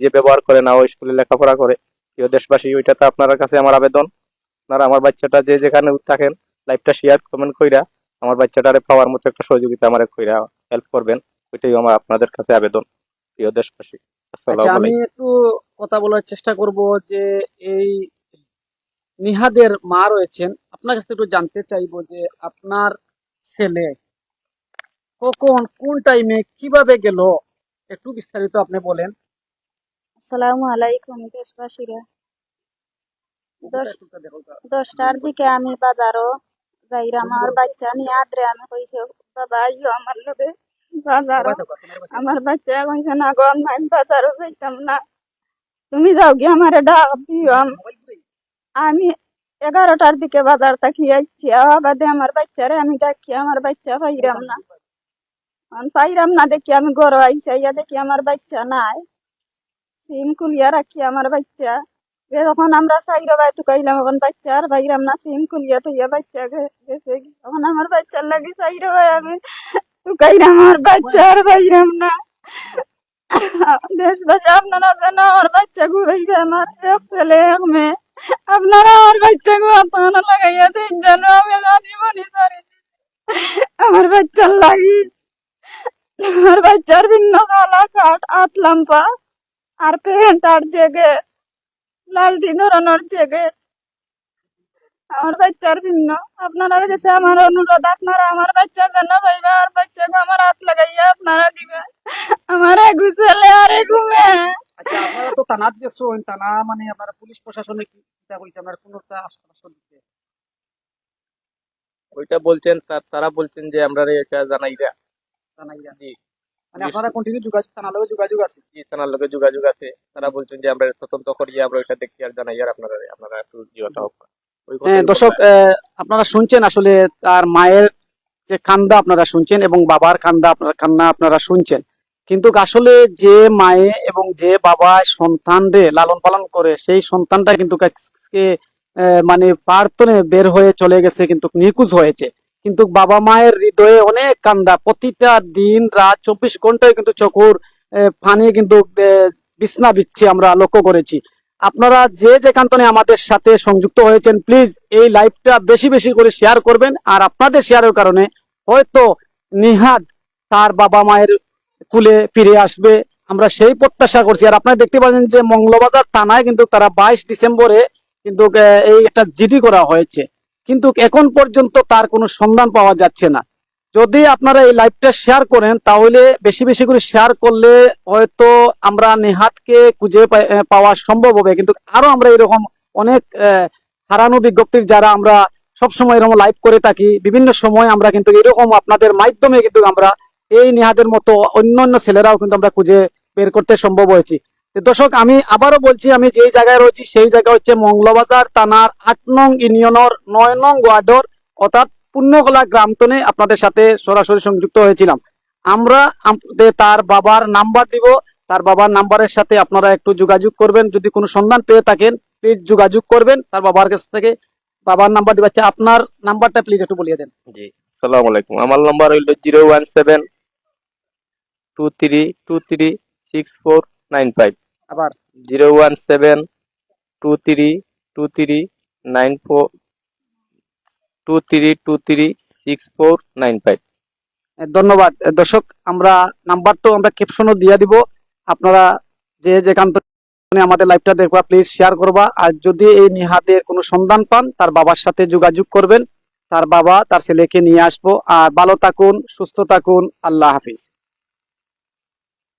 যে ব্যবহার করে না ওই স্কুলে লেখাপড়া করে। প্রিয় দেশবাসী ওইটাতে আপনার কাছে আমার আবেদন। আপনারা আমার বাচ্চাটা যে যেখানে থাকেন লাইভটা শেয়ার কমেন্ট কইরা আমার বাচ্চাটারে পাওয়ার মতো একটা সহযোগিতা আমার কইরা হেল্প করবেন ওইটাই আমার আপনাদের কাছে আবেদন। প্রিয় দেশবাসী আচ্ছা আমি একটু কথা বলার চেষ্টা করব যে এই নিহাদের মা রয়েছেন আপনার কাছে একটু জানতে চাইব যে আপনার ছেলে কখন কোন টাইমে কীভাবে গেল? একটু বিস্তারিত আপনি বলেন। আসসালামু আলাইকুম দেশবাসীরা দশ দশটার দিকে আমি বাজারও যাইরাম আমার বাচ্চা নিয়ে আদরে আমি কইছে, বাবা আইও আমার লগে বাজারও। আমার বাচ্চা কইছে না গো, আমি বাজারও যাইতাম না। তুমি যাও গিয়ে আমার ডাক দিও। আম- এগারোটার দিকে বাজার থাকি, আইছি। বাদে আমার বাচ্চারে আমি ডাকি, আমার বাচ্চা পাইরাম না। পাইরাম না, দেখি আমি গরো আইসা ইয়া দেখি আমার বাচ্চা নাই। সিম খুলিয়া রাখি আমার বাচ্চা এ তখন আমরা সাইরা বাই টুকাইলাম এখন বাচ্চা আর বাইরাম না সিম খুলিয়া থইয়া বাচ্চা গে- গেছে তখন আমার বাচ্চার লাগি সাইরা বাই আমি টুকাইলাম আমার বাচ্চা আর বাইরাম না দেশবাসী আপনারা যেন আমার বাচ্চা ঘুরাইবে আমার এক ছেলে এক মেয়ে আপনারা আমার বাচ্চা গু আপনারা লাগাইয়া দিন যেন আমি জানি মনি সারি আমার বাচ্চার লাগি আমার বাচ্চার ভিন্ন কালা কাঠ আট লাম্পা আর প্যান্ট আর জেগে লালটি ধরানোর জেগে। আমার বাচ্চার ভিন্ন। আপনারা কাছে আমার অনুরোধ আপনারা আমার বাচ্চা যেন পাইবে আর বাচ্চাকে আমার হাত লাগাইয়া আপনারা দিবে। আমার এগু ছেলে আর এগু মেয়ে। আচ্ছা আপনারা তো থানাত গেছেন থানা মানে আপনারা পুলিশ প্রশাসনে কি চিন্তা কইছে আপনার কোন একটা আশ্বাসন দিতে? ওইটা বলছেন তার- তারা বলছেন যে আমরা এটা জানাইরা। জানাইয়া জি। মানে আপনারা কন্টিনিউ যোগাযোগ থানার লগে যোগাযোগ আছে? জি থানার লোকের যোগাযোগ আছে। তারা বলছেন যে আমরা তদন্ত করিয়ে আমরা ওইটা দেখি আর জানাই আর আপনারা আপনারা একটু জিওটা হোক। ওই হ্যাঁ, দর্শক আপনারা শুনছেন আসলে তার মায়ের যে কান্দা আপনারা শুনছেন এবং বাবার কান্দা আপনারা কান্না আপনারা শুনছেন। কিন্তু আসলে যে মায়ে এবং যে বাবা সন্তানরে লালন পালন করে সেই সন্তানটা কিন্তু মানে প্রার্থনে বের হয়ে চলে গেছে কিন্তু নিখোঁজ হয়েছে। কিন্তু বাবা মায়ের হৃদয়ে অনেক কান্দা প্রতিটা দিন রাত চব্বিশ ঘন্টায় কিন্তু চকুর পানি কিন্তু বিছনা বিচ্ছে আমরা লক্ষ্য করেছি। আপনারা যে যে কান্তনে আমাদের সাথে সংযুক্ত হয়েছেন প্লিজ এই লাইভটা বেশি বেশি করে শেয়ার করবেন। আর আপনাদের শেয়ারের কারণে হয়তো নিহাদ তার বাবা মায়ের কুলে ফিরে আসবে। আমরা সেই প্রত্যাশা করছি। আর আপনারা দেখতে পাচ্ছেন যে মঙ্গলবাজার থানায় কিন্তু তারা বাইশ ডিসেম্বরে কিন্তু এই একটা জিডি করা হয়েছে। কিন্তু এখন পর্যন্ত তার কোনো সন্ধান পাওয়া যাচ্ছে না। যদি আপনারা এই লাইভটা শেয়ার করেন, তাহলে বেশি বেশি করে শেয়ার করলে হয়তো আমরা নেহাতকে খুঁজে পাওয়া সম্ভব হবে। কিন্তু আরও আমরা এরকম অনেক হারানো বিজ্ঞপ্তির যারা আমরা সবসময় এরকম লাইভ করে থাকি, বিভিন্ন সময় আমরা কিন্তু এরকম আপনাদের মাধ্যমে কিন্তু আমরা এই নেহাদের মতো অন্যান্য ছেলেরাও কিন্তু আমরা খুঁজে বের করতে সম্ভব হয়েছি। দর্শক, আমি আবারও বলছি, আমি যেই জায়গায় রয়েছি সেই জায়গা হচ্ছে মংলবাজার থানার আট নং ইউনিয়নের নয় নং ওয়ার্ডর, অর্থাৎ পুণ্যকলা গ্রামতনে আপনাদের সাথে সরাসরি সংযুক্ত হয়েছিলাম। আমরা তার বাবার নাম্বার দিব, তার বাবার নাম্বারের সাথে আপনারা একটু যোগাযোগ করবেন। যদি কোনো সন্ধান পেয়ে থাকেন প্লিজ যোগাযোগ করবেন। তার বাবার কাছ থেকে বাবার নাম্বার দিবাচ্ছে আপনার নাম্বারটা প্লিজ একটু বলিয়ে দেন। জি, আসসালামু আলাইকুম। আমার নাম্বার হইল zero one seven two three two three six four nine five. আবার zero one seven two three two three nine four two three two three six four nine five. ধন্যবাদ। দর্শক আমরা নাম্বার তো আমরা ক্যাপশনও দিয়ে দিব। আপনারা যে যে কান্ত আমাদের লাইভটা দেখবা প্লিজ শেয়ার করবা। আর যদি এই নিহাদের কোনো সন্ধান পান তার বাবার সাথে যোগাযোগ করবেন। তার বাবা তার ছেলেকে নিয়ে আসব। আর ভালো থাকুন সুস্থ থাকুন। আল্লাহ হাফিজ।